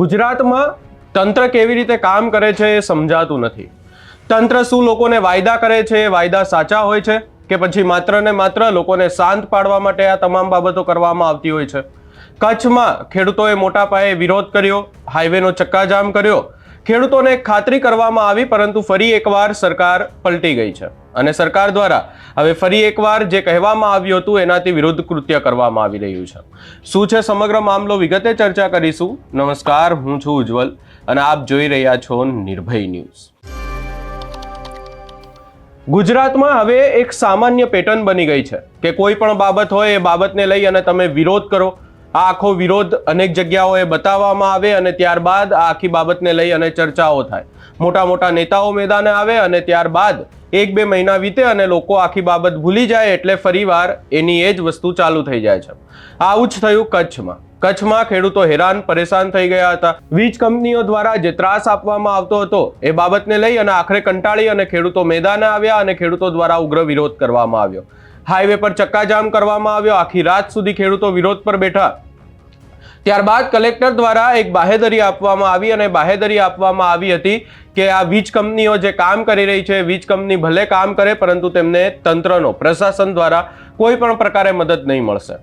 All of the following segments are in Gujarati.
ગુજરાતમાં તંત્ર કેવી રીતે કામ કરે છે એ સમજાતું નથી. તંત્ર શું લોકોને વાયદા કરે છે એ વાયદા સાચા હોય છે કે પછી માત્ર ને માત્ર લોકોને શાંત પાડવા માટે આ તમામ બાબતો કરવામાં આવતી હોય છે? કચ્છમાં ખેડૂતોએ મોટા પાયે વિરોધ કર્યો, હાઈવેનો ચક્કાજામ કર્યો. ખેડૂતોને ખાતરી કરવામાં આવી, પરંતુ ફરી એકવાર સરકાર પલટી ગઈ છે. અને સરકાર દ્વારા હવે ફરી એકવાર જે કહેવામાં આવ્યું હતું, એનાથી વિરુદ્ધ કૃત્ય કરવામાં આવી રહ્યું છે. શું છે સમગ્ર મામલો? વિગતે ચર્ચા કરીશું. નમસ્કાર, હું છું ઉજ્જવલ અને આપ જોઈ રહ્યા છો નિર્ભય ન્યૂઝ. ગુજરાતમાં હવે એક સામાન્ય પેટર્ન બની ગઈ છે કે કોઈ પણ બાબત હોય એ બાબતને લઈ અને તમે વિરોધ કરો. આ આખો વિરોધ અનેક જગ્યાઓએ બતાવવામાં આવે અને ત્યારબાદ આ આખી બાબતને લઈ અને ચર્ચાઓ થાય. મોટા મોટા નેતાઓ મેદાને આવે અને ત્યારબાદ એક બે મહિના વીતે અને લોકો આખી બાબત ભૂલી જાય એટલે ફરીવાર એની એ જ વસ્તુ ચાલુ થઈ જાય છે. આવું જ થયું કચ્છમાં. કચ્છમાં ખેડૂતો હેરાન, પરેશાન થઈ ગયા હતા. વીજ કંપનીઓ દ્વારા જે ત્રાસ આપવામાં આવતો હતો, એ બાબતને લઈ અને આખરે કંટાળી અને ખેડૂતો મેદાને આવ્યા અને ખેડૂતો દ્વારા ઉગ્ર વિરોધ કરવામાં આવ્યો. હાઈવે પર ચક્કાજામ કરવામાં આવ્યો. આખી રાત સુધી ખેડૂતો વિરોધ પર બેઠા. ત્યારબાદ કલેક્ટર દ્વારા એક બાહેધરી આપવામાં આવી અને બાહેધરી આપવામાં આવી હતી કે આ વીજ કંપનીઓ જે કામ કરી રહી છે, વીજ કંપની ભલે કામ કરે, પરંતુ તેમને તંત્રનો, પ્રશાસન દ્વારા કોઈ પણ પ્રકારે મદદ નહીં મળશે.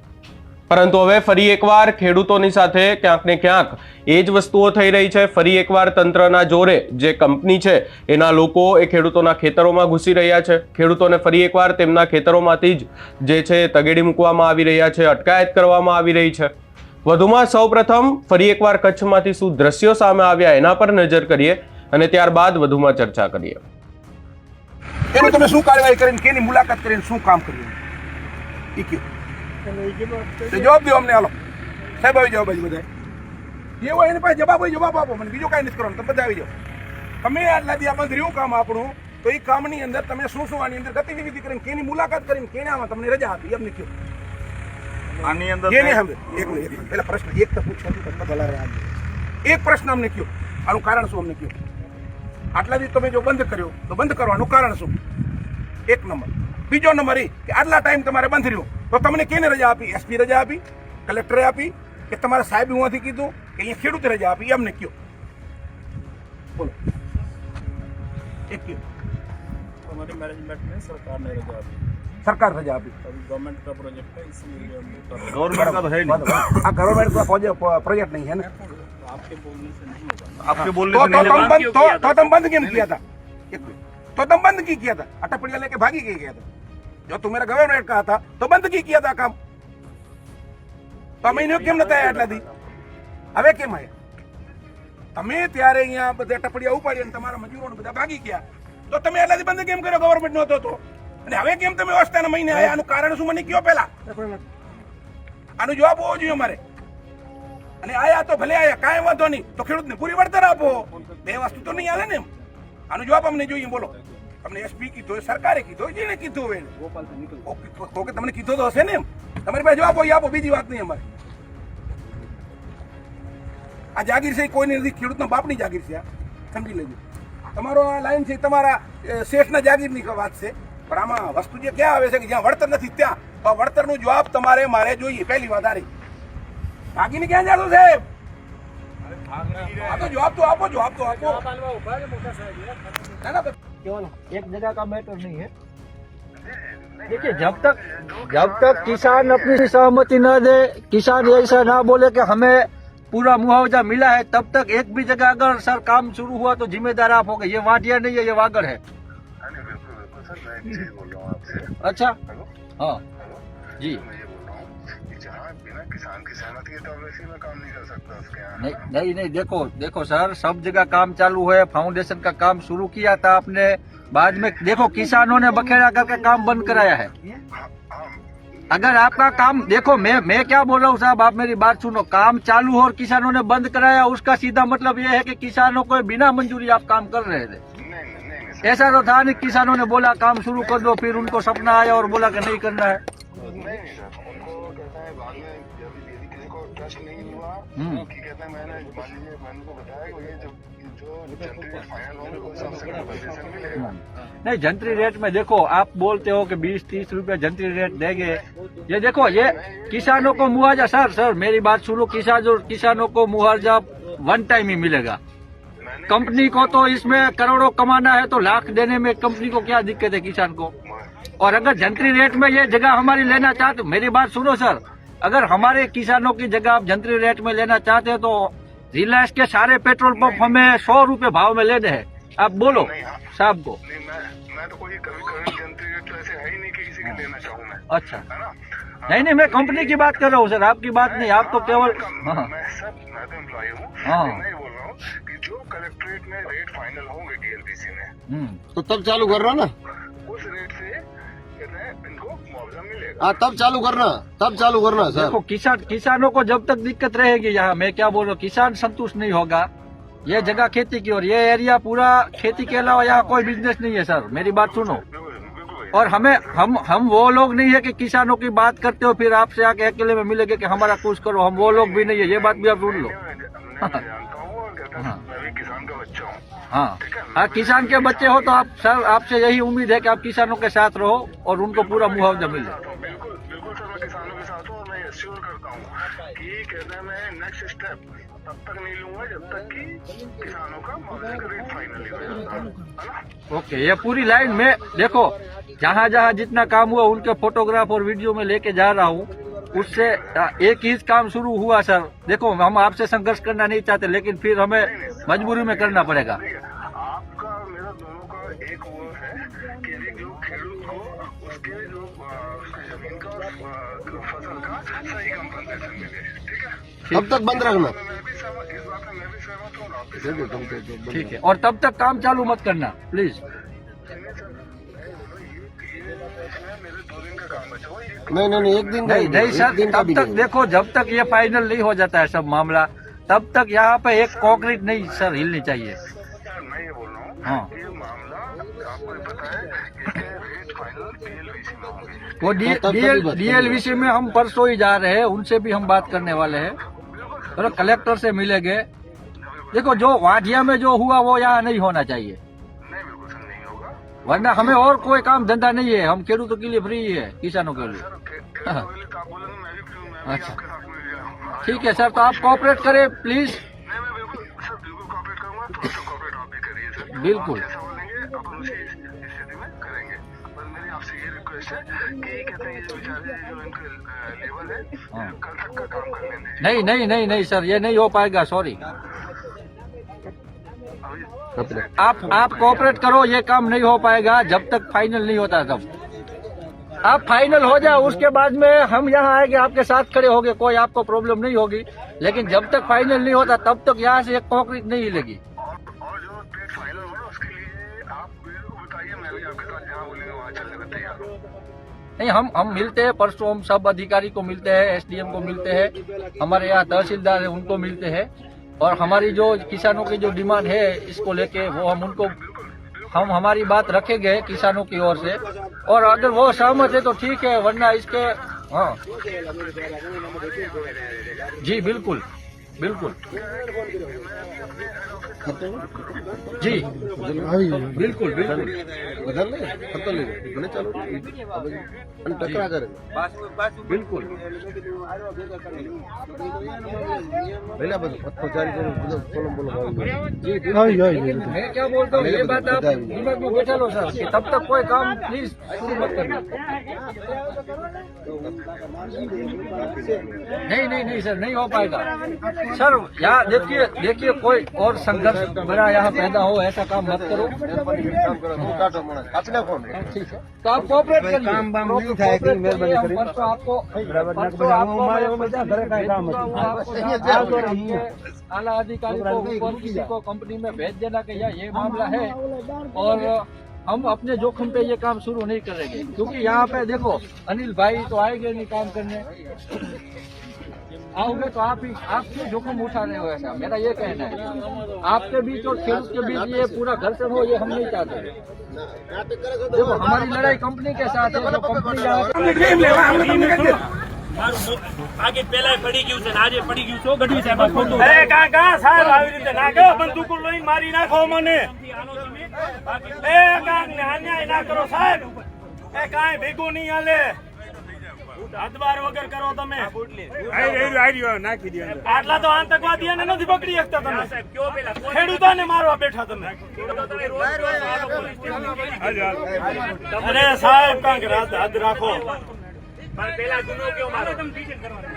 પરંતુ હવે ફરી એકવાર ખેડૂતોની સાથે ક્યાંક ને ક્યાંક એ જ વસ્તુઓ થઈ રહી છે. ફરી એકવાર તંત્રના જોરે જે કંપની છે, એના લોકો એ ખેડૂતોના ખેતરોમાં ઘૂસી રહ્યા છે. ખેડૂતોને ફરી એકવાર તેમના ખેતરોમાંથી જ જે છે, તગેડી મૂકવામાં આવી રહ્યા છે, અટકાયત કરવામાં આવી રહી છે. વધુમાં સૌપ્રથમ ફરી એકવાર કચ્છમાંથી શું દ્રશ્યો સામે આવ્યા એના પર નજર કરીએ અને ત્યારબાદ વધુમાં ચર્ચા કરીએ. તમે શું કાર્યવાહી કરીને, કેની મુલાકાત કરીને શું કામ કર્યું? જવાબ દો અમને, હાલો. સાહેબ, આવી જાઓ બાજુ બધા જે હોય જવાબ હોય, જવાબ આપો મને. બીજું કાંઈ નથી કરવાનું. તમે બધા આવી જાઓ. તમે આટલા દી આ રહ્યું કામ આપણું, તો એ કામની અંદર તમે શું શું આની અંદર ગતિવિધિ કરીને, કેની મુલાકાત કરીને કેને આમાં તમને રજા આપી એમને કયો આની અંદર કેને સાંભળે એક મિનિટ, એક મિનિટ. પેલા પ્રશ્ન એક તો પૂછો તો તમે ભલા રહ્યા આજે. એક પ્રશ્ન અમને કયો આનું કારણ શું અમને કયો આટલા દી તમે જો બંધ કર્યો તો બંધ કરવાનું કારણ શું એક નંબર બીજો નંબર એ કે આટલા ટાઈમ તમારે બંધ રહ્યો તો તમને કેને રજા આપી એસપી રજા આપી કલેક્ટરે આપી કે તમારા સાહેબ હોવાથી કીધું કે અહીંયા ખેડૂતે રજા આપી એમને કયો બોલો એક કયો हमारे मैनेजमेंट ने सरकार ने रजा दी સરકાર રજા આપી अभी गवर्नमेंट का प्रोजेक्ट है इसलिए हम लोग कर गवर्नमेंट का तो है આ ગવર્મેન્ટ પ્રોજેક્ટ નહીં હે ને आपके बोलने से नहीं होगा आपके बोलने तो से तो नहीं तुम होगा बंद तो तो तुम बंद केम किया था एक मिनट। तो तुम बंद की किया था अटपड़िया लेके भागी के गया था जो तुम्हारा गवर्नमेंट का था तो बंद की किया था काम તો અમે એને કેમ નતા આયા આટલા દી હવે કેમ આયા તમે ત્યારે અહીંયા બધા ટપડિયા ઉપાડી અને તમારા મજૂરો બધા ભાગી ગયા તો તમે આટલા દી બંધ કેમ કર્યો ગવર્મેન્ટ નહોતો તો અને હવે કેમ તમે અવસ્થાના મહિને આયા આનું કારણ શું? મને કયો પહેલા? આનો જવાબ હોવો જોઈએ અમારે. અને આયા તો ભલે આયા કાંઈ વાંધો નહીં. તો ખેડૂતને પૂરી વળતર આપો. બે વસ્તુ તો નહીં હાલે ને એમ. આનો જવાબ અમને જોઈએ બોલો. તમને એસપી કીધો સરકારે કીધો જેને કીધું એને. ઓકે, તમને કીધો તો હશે ને એમ. તમારી પાસે જવાબ હોય આપો બીજી વાત નહીં અમારે. આ જાગીર છે કોઈની નથી. ખેડૂતના બાપની જાગીર છે આ. સમજી લેજો. તમારો આ લાઈન છે તમારા શેઠના જાગીરની વાત છે. પણ આમાં વસ્તુ જે ક્યાં આવે છે કે જ્યાં વળતર નથી ત્યાં તો આ વળતરનો જવાબ તમારે મારે જોઈએ પહેલી વાત આ રહી ભાગીને ક્યાં જાડો સાહેબ આ તો જવાબ તો આપો જવાબ તો આપો ના ના केवल एक जगह का मैटर नहीं है देखिए जब तक जब तक किसान अपनी सहमति न दे किसान ऐसा ना बोले कि हमें पूरा मुआवजा मिला है तब तक एक भी जगह अगर सर काम शुरू हुआ तो जिम्मेदार आप होंगे ये वाटिया नहीं है ये वागड़ है मैं बोल रहा हूँ। आपसे अच्छा हेलो। हाँ जी। मैं ये बोल रहा हूँ कि जहाँ बिना किसान की सहमति तो में काम नहीं कर सकता उसके यहाँ नहीं नहीं नहीं देखो देखो सर सब जगह काम चालू है फाउंडेशन का काम शुरू किया था आपने बाद में देखो किसानों ने बखेड़ा करके काम बंद कराया है। हाँ, हाँ, अगर आपका काम देखो मैं मैं क्या बोल रहा हूँ साहब आप मेरी बात सुनो काम चालू हो और किसानों ने बंद कराया उसका सीधा मतलब ये है कि किसानों को बिना मंजूरी आप काम कर रहे थे। ऐसा तो था नहीं किसानों ने बोला काम शुरू कर दो फिर उनको सपना आया और बोला कि नहीं करना है। हम्म। तो हम्म। नहीं जंतरी रेट में देखो आप बोलते हो कि 20-30 रुपए जंतरी रेट देंगे। ये देखो ये किसानों को मुआवजा सर सर मेरी बात सुनो किसान किसानों को मुआवजा वन टाइम ही मिलेगा। कंपनी को तो इसमें करोड़ों कमाना है तो लाख देने में कंपनी को क्या दिक्कत है किसान को? और अगर जंतरी रेट में ये जगह हमारी लेना चाहते मेरी बात सुनो सर। अगर हमारे किसानों की जगह आप जंतरी रेट में लेना चाहते हैं तो रिलायंस के सारे पेट्रोल पंप हमें सौ रुपए भाव में लेने हैं। आप बोलो साहब को। नहीं मैं मैं तो कोई कभी कभी जंतरी रेट तो ऐसे है ही नहीं कि किसी के लेना चाहूँ मैं। अच्छा। है नहीं नहीं मैं कंपनी की बात कर रहा हूँ सर। आपकी बात नहीं आप तो केवल हाँ। मैं सब मैं तो एम्प्लॉय हूँ हाँ। मैं ये बोल रहा हूँ कि जो कलेक्ट्रेट में रेट फाइनल होंगे डीएलपीसी में। हम्म, तो तब चालू करना ना? उस रेट से कहते हैं इनको मुआवजा मिलेगा। हाँ तब चालू करना तब चालू करना सर। देखो किसान किसानों को जब तक दिक्कत रहेगी यहाँ मैं क्या बोल रहा हूँ किसान संतुष्ट नहीं होगा। ये जगह खेती की और ये एरिया पूरा खेती के अलावा यहाँ कोई बिज़नेस नहीं है सर। मेरी बात सुनो। और हमें हम हम वो लोग नहीं है कि किसानों की बात करते हो फिर आपसे आके अकेले में मिलेंगे कि हमारा कुछ करो हम वो लोग भी नहीं है ये बात भी आप सुन लो। हूँ हाँ। हूँ। मैं किसान का बच्चा हूँ। हाँ। हाँ? किसान के बच्चे हो तो आप सर आपसे यही उम्मीद है कि आप किसानों के साथ रहो और उनको पूरा मुआवजा मिले। बिल्कुल बिल्कुल सर मैं किसानों के साथ हूँ और मैं एश्योर करता हूँ कि कहते हैं मैं नेक्स्ट स्टेप तब तक नहीं लूँगा जब तक कि किसानों का मुआवजे का रेट फाइनल हो जाता ओके ये पूरी लाइन में देखो जहाँ जहाँ जितना काम हुआ उनके फोटोग्राफ और वीडियो में लेके जा रहा हूँ। उससे एक ही काम शुरू हुआ सर। देखो हम आपसे संघर्ष करना नहीं चाहते लेकिन फिर हमें मजबूरी में करना पड़ेगा। आपका मेरा दोनों का एक वो है कि जो खेडूत को उसके जो ज़मीन का फ़सल का सही कंपनसेशन मिले ठीक है? तब तक बंद रखना। मैं भी सहमत इस बात में मैं भी सहमत और आप भी सहमत। ठीक है और तब तक काम चालू मत करना प्लीज़ नहीं नहीं नहीं एक दिन नहीं नहीं सर तब तक देखो जब तक ये फाइनल नहीं हो जाता है सब मामला तब तक यहाँ पे एक कॉन्क्रीट नहीं सर हिलनी चाहिए। सर मैं ये बोल रहा हूँ फाइनल डीएलवीसी वो हाँ, डीएलवीसी में हम परसों ही जा रहे हैं उनसे भी हम बात करने वाले हैं। कलेक्टर से मिलेंगे। देखो जो वाडिया में जो हुआ वो यहाँ नहीं होना चाहिए। वरना हमें और कोई काम धंधा नहीं है। हम खेडूतों के लिए फ्री है, किसानों के लिए। हाँ। अच्छा। ठीक है, सर तो आप कॉपरेट करें प्लीज़ बिल्कुल। हाँ। नहीं नहीं नहीं नहीं, सर, ये नहीं हो पाएगा सॉरी आप आप कोऑपरेट करो, ये काम नहीं हो पाएगा, जब तक फाइनल नहीं होता तब। आप फाइनल हो जाए उसके बाद में हम यहाँ आएँगे, आपके साथ खड़े होंगे, कोई आपको प्रॉब्लम नहीं होगी। लेकिन जब तक फाइनल नहीं होता, तब तक यहाँ से एक कॉन्क्रीट नहीं हिलेगी। नहीं, हम हम मिलते हैं, परसों हम सब अधिकारी को मिलते हैं एसडीएम को मिलते हैं, हमारे यहाँ तहसीलदार है, उनको मिलते हैं। और हमारी जो किसानों की जो डिमांड है इसको लेके वो हम उनको, हम हमारी बात रखेंगे किसानों की ओर से। और अगर वो सहमत है तो ठीक है, वरना इसके हाँ। जी, बिल्कुल बिल्कुल। जी। बिल्कुल बिल्कुल। बदल चलो टकरा बिल्कुल। बस पत्थर जारी करो बोलो बोलो मैं क्या बोलता ये बात आप दिमाग में बैठा लो सर तब तक कोई काम प्लीज़ शुरू मत करना नहीं नहीं नहीं सर नहीं हो पाएगा। सर यहाँ देखिए देखिए कोई और संघर्ष मतलब बना यहाँ पैदा हो ऐसा काम मत करो। ठीक है तो आप कोऑपरेट काम बाम नहीं उठाया आपको आपको आला अधिकारी को ऊपर किसी को कंपनी में भेज देना कि ये मामला है। और हम अपने जोखिम पे ये काम शुरू नहीं करेंगे। क्योंकि यहाँ पे देखो अनिल भाई तो आएँगे नहीं काम करने। आओगे तो आप ही आप क्यों जोखिम उठा रहे हो ऐसा मेरा ये कहना है आपके बीच और खेडूत के बीच ये पूरा घर्षण हो ये हम नहीं चाहते देखो हमारी लड़ाई कंपनी के साथ है जो कंपनी यहाँ से- અમને કેમ લેવા અમને તમને કઈ દે આગે પેલા પડી ગયું છે ને આજે પડી ગયું છે ગઢવી સાહેબ આ ખોટું અરે કાકા સાહેબ આવી રીતે ના કહો બંદૂકો લઈને મારી નાખો મને એ કાંક ને અન્યાય ના કરો સાહેબ એ કાંઈ ભેગું નહીં હાલે હાથબાર વગર કરો તમે. આટલા તો આતંકવાદીઓને નથી પકડી શકતા તમે. ખેડૂતોને મારવા બેઠા તમે. અરે સાહેબ કાંઈક હાથ રાખો. પણ પેલા ગુનો કયો મારો?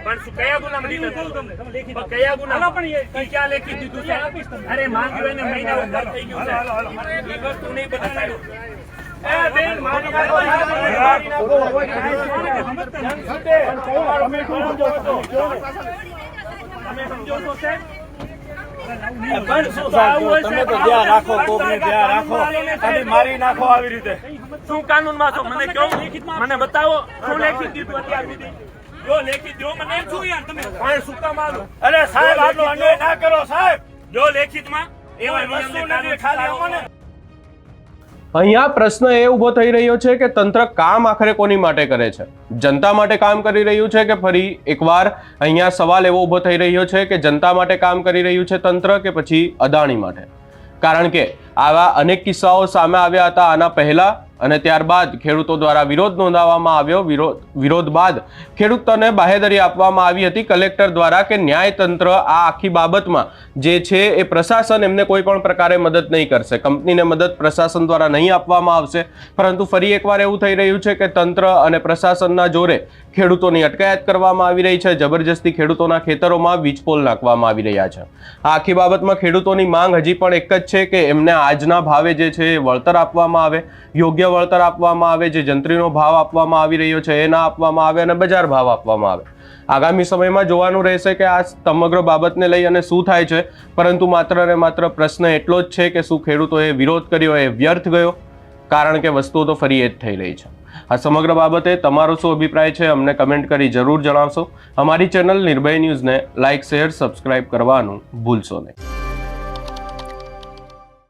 પણ કયા ગુનામાં દીધો પણ કયા ગુનામાં? ઈ ક્યાં લેખી દીધું છે? અરે માંગ્યું એને મહિના ઉપર થઈ ગયું છે. વસ્તુ નહીં બતાવ્યું. તમે શું આવું હોય તો સાહેબ? ધ્યાન રાખો કોકને ધ્યાન રાખો અને મારી નાખો આવી રીતે શું કાનૂનમાં છો મને કહો મને બતાવો શું લેખિત દીધું અત્યાર સુધી જો લેખિત દો મને શું યાર તમે પણ શું કામ આલો અરે સાહેબ આટલો અન્યાય ના કરો સાહેબ જો લેખિતમાં એવા નથી ખાલી અમને અહીંયા પ્રશ્ન એ ઊભો થઈ રહ્યો છે કે તંત્ર કામ આખરે કોની માટે કરે છે? જનતા માટે કામ કરી રહ્યું છે કે ફરી એકવાર અહીંયા સવાલ એવો ઊભો થઈ રહ્યો છે કે જનતા માટે કામ કરી રહ્યું છે તંત્ર કે પછી અદાણી માટે? કારણ કે આવા અનેક કિસ્સાઓ સામે આવ્યા હતા આના પહેલા અને ત્યારબાદ ખેડૂતો દ્વારા વિરોધ નોંધાવવામાં આવ્યો. વિરોધ વિરોધ બાદ ખેડૂતોને બાહેધરી આપવામાં આવી હતી કલેક્ટર દ્વારા કે ન્યાયતંત્ર આ આખી બાબતમાં જે છે એ પ્રશાસન એમને કોઈ પણ પ્રકારે મદદ નહીં કરશે. કંપનીને મદદ પ્રશાસન દ્વારા નહીં આપવામાં આવશે. પરંતુ ફરી એકવાર એવું થઈ રહ્યું છે કે તંત્ર અને પ્રશાસનના જોરે ખેડૂતોની અટકાયત કરવામાં આવી રહી છે. જબરજસ્તી ખેડૂતોના ખેતરોમાં વીજપોલ નાખવામાં આવી રહ્યા છે. આ આખી બાબતમાં ખેડૂતોની માંગ હજી પણ એક જ છે કે એમને આજના ભાવે જે છે એ વળતર આપવામાં આવે, યોગ્ય વળતર આપવામાં આવે, જે જંત્રીનો ભાવ આપવામાં આવી રહ્યો છે એ ના આપવામાં આવે અને બજાર ભાવ આપવામાં આવે. આગામી સમયમાં જોવાનું રહેશે કે આ સમગ્ર બાબતને લઈ અને શું થાય છે, પરંતુ માત્ર ને માત્ર પ્રશ્ન એટલો જ છે કે શું ખેડૂતોએ વિરોધ કર્યો એ વ્યર્થ ગયો, કારણ કે વસ્તુઓ તો ફરી એ જ થઈ રહી છે. આ સમગ્ર બાબતે તમારો શું અભિપ્રાય છે, અમને કમેન્ટ કરી જરૂર જણાવશો. અમારી ચેનલ નિર્ભય ન્યૂઝને લાઇક શેર, સબસ્ક્રાઇબ કરવાનું ભૂલશો નહીં.